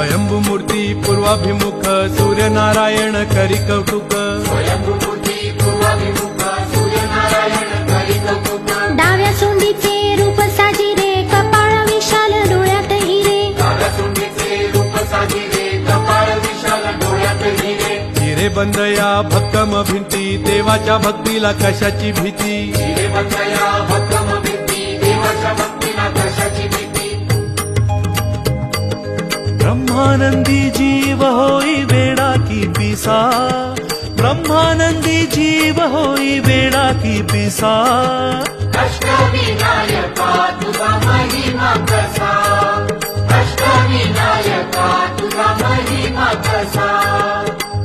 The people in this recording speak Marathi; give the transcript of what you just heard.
स्वयंभूती पूर्वाभिमुख सूर्यनारायण करी कौतुक डाव्या सोंडीचे रूप साजिरे कपाळ विशाल डोळ्यात हिरे. कागसुंडीचे रूप साजिरे कपाळ विशाल डोळ्यात हिरे. हिरे बंद या भक्कम भिंती देवाच्या भक्तीला कशाची भीती? ब्रह्मानंदी जीव होई बेड़ा की पिसा. ब्रह्मानंदी जीव होई बेड़ा की पिसा. कष्ट अष्टविनायका तुझा महिमा कसा अष्टविनायका तुझा महिमा कसा